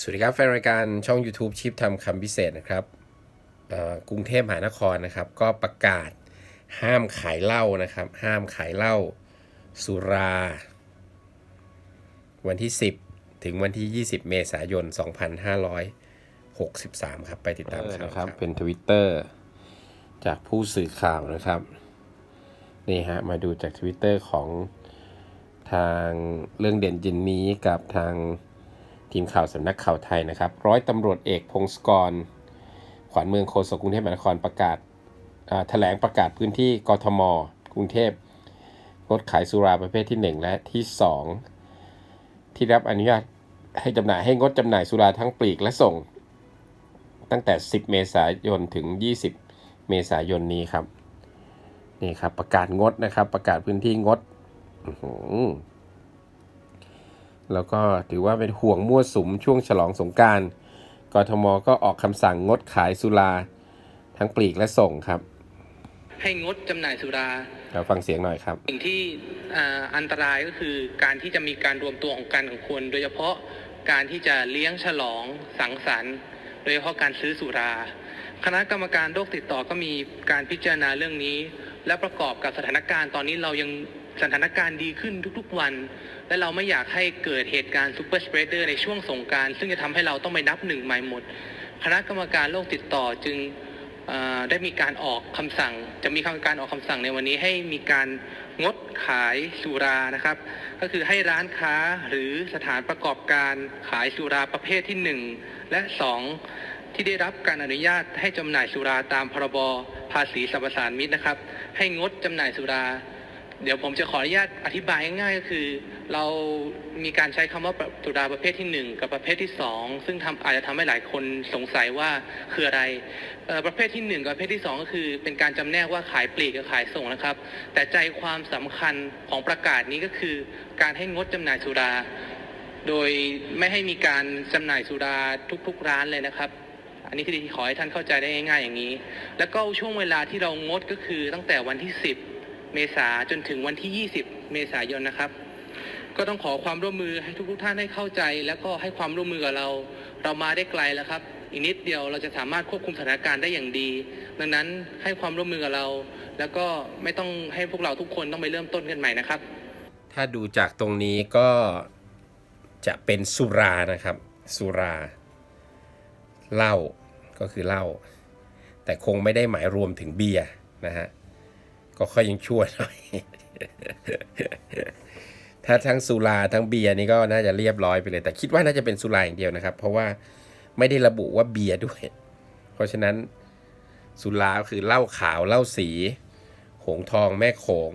สวัสดีครับ แฟนรายการช่อง YouTube ชิปทำคำพิเศษนะครับกรุงเทพมหานครนะครับ ก็ประกาศห้ามขายเหล้านะครับ ห้ามขายเหล้าสุรา วันที่ 10 ถึงวันที่ 20 เมษายน 2563 ครับ ไปติดตามข่าวนะครับ เป็นทวิตเตอร์จากผู้สื่อข่าวนะครับ นี่ฮะ มาดูจากทวิตเตอร์ของทางเรื่องเด่นยินนี้กับทาง ทีมข่าวสำนักข่าวไทยนะครับ ร้อยตำรวจเอกพงศกร ขวัญเมืองโฆษกกรุงเทพมหานครประกาศแถลงประกาศพื้นที่กทม กรุงเทพงดขายสุราประเภทที่ 1 และที่ 2 ที่รับอนุญาตให้จำหน่ายให้งดจำหน่ายสุราทั้งปลีกและส่ง ตั้งแต่ 10 เมษายนถึง 20 เมษายนนี้ครับนี่ครับประกาศงดนะครับ ประกาศพื้นที่งดอ แล้วก็ถือว่าเป็นห่วงมั่วสุมช่วงฉลองสงกรารกทมก็ออกคำสั่งงดขายสุรา ทั้งปลีกและส่งครับ ให้งดจำหน่ายสุราเราฟังเสียงหน่อยครับ สิ่งที่อ่าอันตรายก็คือการที่จะมีการรวมตัวของการของคน โดยเฉพาะการที่จะเลี้ยงฉลองสังสรรค์ โดยเฉพาะการซื้อสุรา คณะกรรมการโรคติดต่อก็มีการพิจารณาเรื่องนี้ และประกอบกับสถานการณ์ตอนนี้เรายัง สถานการณ์ดีขึ้นทุกๆวัน และเราไม่อยากให้เกิดเหตุการณ์ซูเปอร์สเปรดเดอร์ในช่วงสงการ ซึ่งจะทำให้เราต้องไปนับหนึ่งใหม่หมด คณะกรรมการโรคติดต่อจึงได้มีการออกคำสั่ง จะมีการออกคำสั่งในวันนี้ให้มีการงดขายสุรานะครับ ก็คือให้ร้านค้าหรือสถานประกอบการขายสุราประเภทที่ 1 และ 2 ที่ได้รับการอนุญาตให้จำหน่ายสุราตามพรบภาษีสรรพสานมิตนะครับ ให้งดจำหน่ายสุรา เดี๋ยวผมจะขออนุญาตอธิบายง่ายๆก็คือ เรามีการใช้คำว่าสุราประเภทที่ 1 กับประเภทที่ 2 ซึ่งทำอาจจะทำให้หลายคนสงสัยว่าคืออะไร ประเภทที่ 1 กับประเภทที่ 2 ก็คือ เป็นการจำแนกว่าขายปลีกกับขายส่งนะครับ แต่ใจความสำคัญของประกาศนี้ก็คือ การให้งดจำหน่ายสุรา โดยไม่ให้มีการจำหน่ายสุราทุกๆร้านเลยนะครับอันนี้คือที่ขอให้ท่านเข้าใจได้ง่ายๆอย่างนี้ แล้วก็ช่วงเวลาที่เรางดก็คือตั้งแต่วันที่ 10 เมษาจนถึงวันที่ 20 เมษายนนะครับ ก็ต้องขอความร่วมมือให้ทุกๆท่านให้เข้าใจ แล้วก็ให้ความร่วมมือกับเรา เรามาได้ไกลแล้วครับ อีกนิดเดียวเราจะสามารถควบคุมสถานการณ์ได้อย่างดี ดังนั้นให้ความร่วมมือกับเรา แล้วก็ไม่ต้องให้พวกเราทุกคนต้องไปเริ่มต้นกันใหม่นะครับ ถ้าดูจากตรงนี้ก็จะเป็นสุรานะครับ สุราเหล้าก็คือเหล้าแต่คงไม่ได้หมายรวมถึงเบียร์นะฮะ ก็ค่อยยังชั่วหน่อย ถ้าทั้งสุราทั้งเบียร์นี่ก็น่าจะเรียบร้อยไปเลย แต่คิดว่าน่าจะเป็นสุราอย่างเดียวนะครับ เพราะว่าไม่ได้ระบุว่าเบียร์ด้วย เพราะฉะนั้นสุราคือเหล้าขาวเหล้าสีหงทองแม่โขง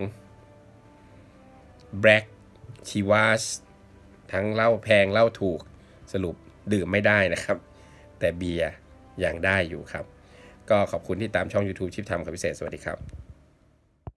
แบล็กชีวาสทั้งเหล้าแพงเหล้าถูกสรุปดื่มไม่ได้นะครับ แต่เบียร์ยังได้อยู่ครับ ก็ขอบคุณที่ตามช่อง YouTube ชิปทำครับพิเศษ สวัสดีครับ